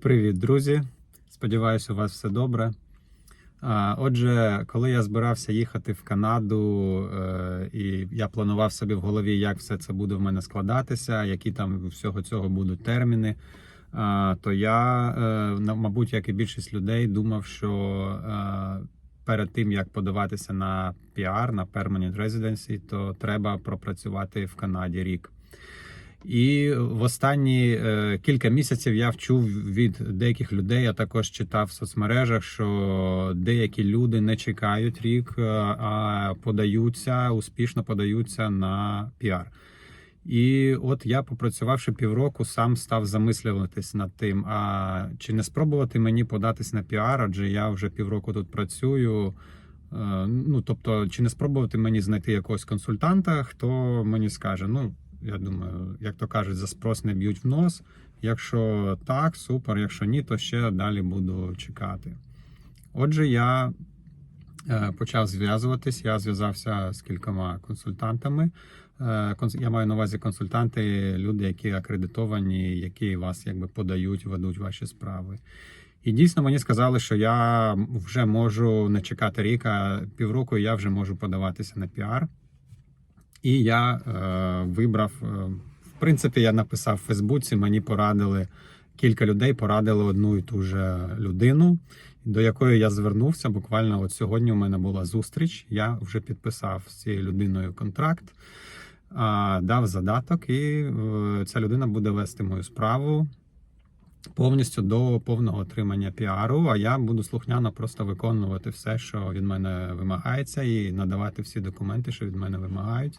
Привіт, друзі! Сподіваюся, у вас все добре. Отже, коли я збирався їхати в Канаду, е, і я планував собі в голові, як все це буде в мене складатися, які там всього цього будуть терміни, то я, е, мабуть, як і більшість людей, думав, що е, перед тим як подаватися на PR, на Permanent Residency, то треба пропрацювати в Канаді рік. І в останні е, кілька місяців я вчув від деяких людей, а також читав в соцмережах, що деякі люди не чекають рік, е, а подаються успішно подаються на піар. І от я, попрацювавши півроку, сам став замислюватись над тим, а чи не спробувати мені податись на піар, адже я вже півроку тут працюю. Е, Ну, тобто, чи не спробувати мені знайти якогось консультанта, хто мені скаже, ну. Я думаю, як то кажуть, за спрос не б'ють в нос. Якщо так, супер. Якщо ні, то ще далі буду чекати. Отже, я е, почав зв'язуватись. Я зв'язався з кількома консультантами. Е, Я маю на увазі консультанти, люди, які акредитовані, які вас якби подають, ведуть ваші справи. І дійсно мені сказали, що я вже можу не чекати рік, а півроку я вже можу подаватися на піар. І я е, вибрав, е, в принципі, я написав в Фейсбуці, мені порадили кілька людей, порадили одну і ту же людину, до якої я звернувся. Буквально от сьогодні у мене була зустріч. Я вже підписав з цією людиною контракт, а, дав задаток, і е, ця людина буде вести мою справу. Повністю до повного отримання піару, а я буду слухняно просто виконувати все, що від мене вимагається, і надавати всі документи, що від мене вимагають.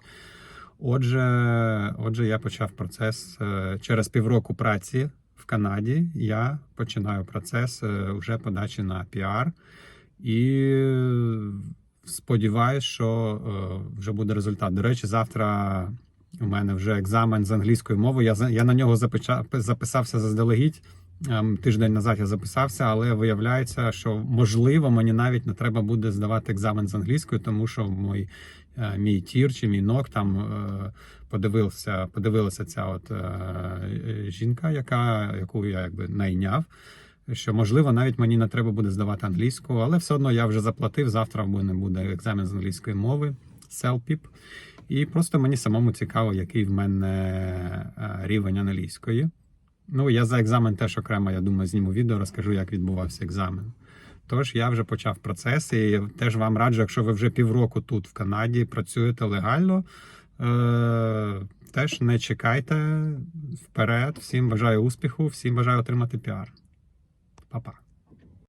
Отже, отже, я почав процес е, через півроку праці в Канаді. Я починаю процес е, вже подачі на піар і сподіваюся, що е, вже буде результат. До речі, завтра у мене вже екзамен з англійської мови. Я я на нього запича- записався заздалегідь. Ем, Тиждень назад я записався, але виявляється, що можливо мені навіть не треба буде здавати екзамен з англійської, тому що мій, е, мій тір чи мій нок там е, подивився, подивилася ця от е, жінка, яка яку я якби найняв. Що можливо, навіть мені не треба буде здавати англійську, але все одно я вже заплатив. Завтра в мене буде екзамен з англійської мови, CELPIP. І просто мені самому цікаво, який в мене е, рівень англійської. Ну, я за екзамен теж окремо, я думаю, зніму відео, розкажу, як відбувався екзамен. Тож я вже почав процес, і теж вам раджу, якщо ви вже півроку тут в Канаді працюєте легально, е- теж не чекайте вперед. Всім бажаю успіху, всім бажаю отримати піар. Па-па.